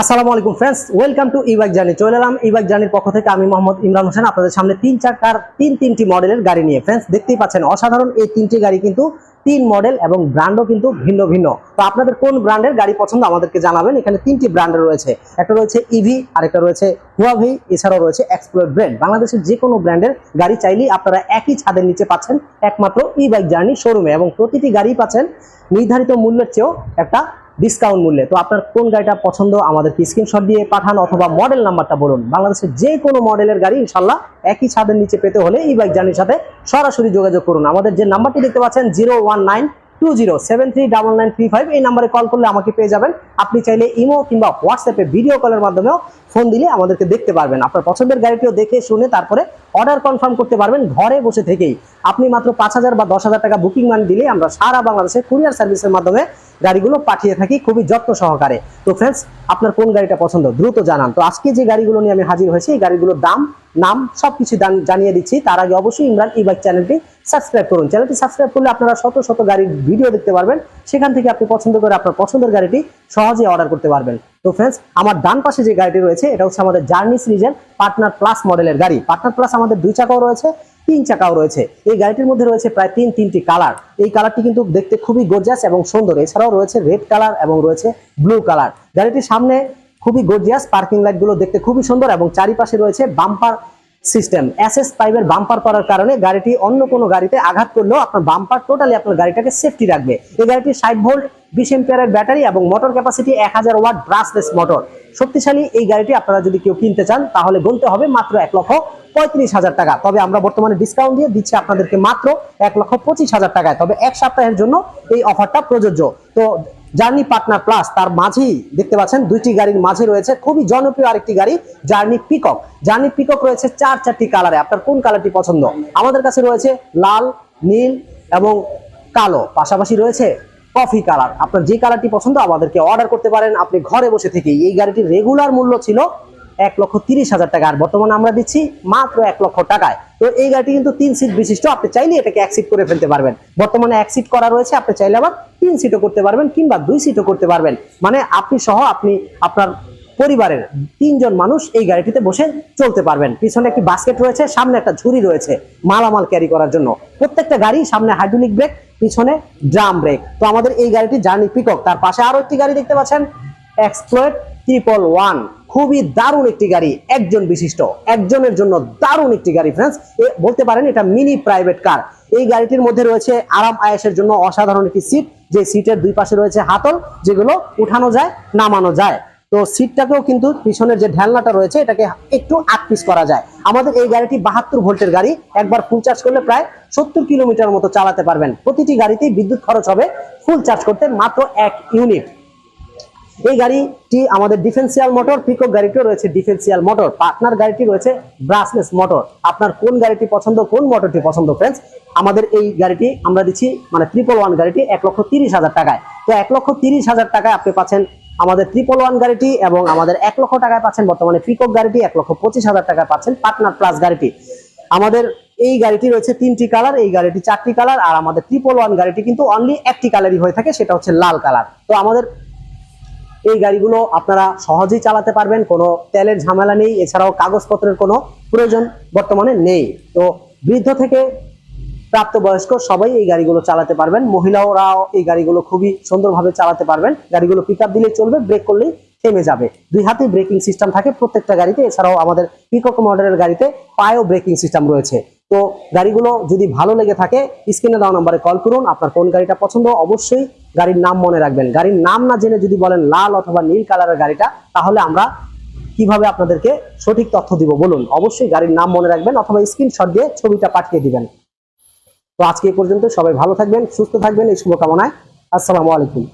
আসসালামু আলাইকুম friends welcome to ebike journey চলে এলাম ইবাইক জার্নির পক্ষ থেকে আমি মোহাম্মদ ইমরান হোসেন, আপনাদের সামনে তিন চাকার তিন তিনটি মডেলের গাড়ি নিয়ে। ফ্রেন্ডস দেখতেই পাচ্ছেন অসাধারণ এই তিনটি গাড়ি কিন্তু তিন মডেল এবং ব্র্যান্ডও কিন্তু ভিন্ন ভিন্ন। তো আপনাদের কোন ব্র্যান্ডের গাড়ি পছন্দ আমাদেরকে জানাবেন। এখানে তিনটি ব্র্যান্ডের রয়েছে। একটা রয়েছে ইভি আর একটা রয়েছে হুয়াভি এছাড়াও রয়েছে এক্সপ্লোর ব্র্যান্ড বাংলাদেশের যে কোনো ব্র্যান্ডের গাড়ি চাইলেই আপনারা একই ছাদের নিচে পাচ্ছেন একমাত্র ই বাইক জার্নি শোরুমে এবং প্রতিটি গাড়ি পাচ্ছেন নির্ধারিত মূল্যের চেয়েও একটা ডিসকাউন্ট মূল্যে। তো আপনার কোন গাড়িটা পছন্দ, আমাদেরকে স্ক্রিনশট দিয়ে পাঠান অথবা মডেল নাম্বারটা বলুন। বাংলাদেশের যে কোনো মডেলের গাড়ি ইনশাল্লাহ একই ছাদের নিচে পেতে হলে ই বাইক জার্নির সাথে সরাসরি যোগাযোগ করুন। আমাদের যে নাম্বারটি দেখতে পাচ্ছেন zero one nine two zero seven three double nine three five এই নাম্বারে কল করলে আমাকে পেয়ে যাবেন। আপনি চাইলে ইমো কিংবা হোয়াটসঅ্যাপে ভিডিও কলের মাধ্যমেও ফোন দিলে আমাদেরকে দেখতে পারবেন। আপনার পছন্দের গাড়িটিও দেখে শুনে তারপরে অর্ডার কনফার্ম করতে পারবেন ঘরে বসে থেকেই। আপনি মাত্র পাঁচ হাজার বা দশ হাজার টাকা বুকিং মানি দিলে আমরা সারা বাংলাদেশে কুরিয়ার সার্ভিসের মাধ্যমে গাড়িগুলো পাঠিয়ে থাকি খুবই যত্ন সহকারে। তো ফ্রেন্ডস আপনার কোন গাড়িটা পছন্দ, দ্রুত জানান। তো আজকে যে গাড়িগুলো নিয়ে আমি হাজির হয়েছি, এই গাড়িগুলোর দাম, নাম সবকিছু জানিয়ে দিচ্ছি। তার আগে অবশ্যই ইমরান ই বাইক চ্যানেলটি সাবস্ক্রাইব করুন। চ্যানেলটি সাবস্ক্রাইব করলে আপনারা শত শত গাড়ির ভিডিও দেখতে পারবেন। সেখান থেকে আপনি পছন্দ করে আপনার পছন্দের গাড়িটি সহজে অর্ডার করতে পারবেন। তো ফ্রেন্ডস আমার ডান পাশে যে গাড়িটি রয়েছে, এটা হচ্ছে আমাদের জার্নি সিরিজের পার্টনার প্লাস মডেলের গাড়ি। পার্টনার প্লাস আমাদের দুই চাকাও রয়েছে। তিন চাকাও রয়েছে। এই গাড়িটির মধ্যে রয়েছে প্রায় তিন, তিনটি কালার। এই কালারটি কিন্তু দেখতে খুবই গর্জাস এবং সুন্দর। এছাড়াও রয়েছে রেড কালার এবং রয়েছে ব্লু কালার গাড়িটির সামনে খুবই গর্জিয়াস পার্কিং লাইটগুলো দেখতে খুবই সুন্দর এবং চারিপাশে রয়েছে বাম্পার সিস্টেম। এসএস পাইপের বাম্পার করার কারণে গাড়িটি অন্য কোনো গাড়িতে আঘাত করলেও আপনার বাম্পার টোটালি আপনার গাড়িটাকে সেফটি রাখবে। এই গাড়িটি ষাট ভোল্ট বিশ এম্পিয়ারের ব্যাটারি এবং মোটর ক্যাপাসিটি এক হাজার ওয়াট ব্রাসলেস মোটর শক্তিশালী এই গাড়িটি আপনারা যদি কেউ কিনতে চান, তাহলে গুনতে হবে মাত্র এক লক্ষ পঁয়ত্রিশ হাজার টাকা। তবে আমরা বর্তমানে ডিসকাউন্ট দিয়ে দিচ্ছি আপনাদেরকে মাত্র এক লক্ষ পঁচিশ হাজার টাকায়। তবে এক সপ্তাহের জন্য এই অফারটা প্রযোজ্য। তো জার্নি পার্টনার প্লাস তার মাঝেই দেখতে পাচ্ছেন, দুইটি গাড়ির মাঝে রয়েছে, খুবই জনপ্রিয় আরেকটি গাড়ি জার্নি পিকক জার্নি পিকক রয়েছে চার চারটি কালারে আপনার কোন কালারটি পছন্দ? আমাদের কাছে রয়েছে লাল, নীল এবং কালো। পাশাপাশি রয়েছে কফি কালার আপনার যে কালারটি পছন্দ, আমাদেরকে অর্ডার করতে পারেন। আপনি ঘরে বসে থেকেই। এই গাড়িটির রেগুলার মূল্য ছিল এক লক্ষ তিরিশ হাজার টাকা। আর বর্তমানে আমরা দিচ্ছি মাত্র এক লক্ষ টাকায়। তো এই গাড়িটি কিন্তু তিন সিট বিশিষ্ট। আপনি চাইলে এটাকে এক সিট করে ফেলতে পারবেন। বর্তমানে এক সিট করা রয়েছে। আপনি চাইলে আবার তিন সিটও করতে পারবেন কিংবা দুই সিটও করতে পারবেন। মানে আপনি সহ আপনি আপনার পরিবারের তিনজন মানুষ এই গাড়িটিতে বসে চলতে পারবেন। পিছনে একটি বাস্কেট রয়েছে, সামনে একটা ঝুড়ি রয়েছে মালামাল ক্যারি করার জন্য। প্রত্যেকটা গাড়ি সামনে হাইড্রোলিক ব্রেক পিছনে ড্রাম ব্রেক তো আমাদের এই গাড়িটি জার্নি পিকক তার পাশে আরও একটি গাড়ি দেখতে পাচ্ছেন এক্সপ্লোয়েট ট্রিপল ওয়ান খুবই দারুণ একটি গাড়ি, একজন বিশিষ্ট, একজনের জন্য দারুণ একটি গাড়ি ফ্রেন্ডস বলতে পারেন এটা মিনি প্রাইভেট কার এই গাড়িটির মধ্যে রয়েছে আরাম আয়েসের জন্য অসাধারণ একটি সিট যে সিটের দুই পাশে রয়েছে হাতল, যেগুলো উঠানো যায়, নামানো যায়। তো সিটটাকেও কিন্তু পিছনের যে ঢেলনাটা রয়েছে, এটাকে একটু আকপিস করা যায়। আমাদের এই গাড়িটি বাহাত্তর ভোল্টের গাড়ি, একবার ফুল চার্জ করলে প্রায় সত্তর কিলোমিটার মতো চালাতে পারবেন। প্রতিটি গাড়িতেই বিদ্যুৎ খরচ হবে ফুল চার্জ করতে মাত্র এক ইউনিট এই গাড়িটি আমাদের ডিফেন্সিয়াল মোটর পিকক গাড়িটিও রয়েছে ডিফেন্সিয়াল মোটর পার্টনার গাড়িটি রয়েছে ব্রাসলেস মোটর আপনার কোন গাড়িটি পছন্দ, কোন মোটরটি পছন্দ ফ্রেন্ডস আমাদের এই গাড়িটি আমরা দিচ্ছি মানে ট্রিপল ওয়ান গাড়িটি, এক লক্ষ তিরিশ হাজার টাকায়। তো এক লক্ষ তিরিশ হাজার টাকায় আপনি পাচ্ছেন আমাদের ট্রিপল ওয়ান গাড়িটি এবং আমাদের এক লক্ষ টাকায় পাচ্ছেন বর্তমানে পিকক গাড়িটি, এক লক্ষ পঁচিশ হাজার টাকায় পাচ্ছেন পার্টনার প্লাস গাড়িটি। আমাদের এই গাড়িটি রয়েছে তিনটি কালার এই গাড়িটি চারটি কালার আর আমাদের ট্রিপল ওয়ান গাড়িটি কিন্তু অনলি একটি কালারই হয়ে থাকে, সেটা হচ্ছে লাল কালার তো আমাদের এই গাড়িগুলো আপনারা সহজেই চালাতে পারবেন, কোনো তেলের ঝামেলা নেই, এছাড়াও কাগজপত্রের কোনো প্রয়োজন বর্তমানে নেই। তো বৃদ্ধ থেকে প্রাপ্তবয়স্ক সবাই এই গাড়িগুলো চালাতে পারবেন, মহিলারাও এই গাড়িগুলো খুবই সুন্দরভাবে চালাতে পারবেন। গাড়িগুলো পিক আপ দিলেই চলবে ব্রেক করলেই থেমে যাবে। দুই হাতে ব্রেকিং সিস্টেম থাকে প্রত্যেকটা গাড়িতে, এছাড়াও আমাদের পিকক মডেলের গাড়িতে পায়েও ব্রেকিং সিস্টেম রয়েছে। তো গাড়িগুলো যদি ভালো লেগে থাকে, স্ক্রিনে দেওয়া নম্বরে কল করুন। আপনার কোন গাড়িটা পছন্দ, অবশ্যই গাড়ির নাম মনে রাখবেন। গাড়ির নাম না জেনে যদি বলেন লাল অথবা নীল কালারের গাড়িটা, তাহলে আমরা কীভাবে আপনাদেরকে সঠিক তথ্য দিব বলুন। অবশ্যই গাড়ির নাম মনে রাখবেন অথবা স্ক্রিনশট দিয়ে ছবিটা পাঠিয়ে দিবেন। তো আজকে এ পর্যন্ত সবাই ভালো থাকবেন, সুস্থ থাকবেন, এই শুভকামনায়। আসসালামু আলাইকুম।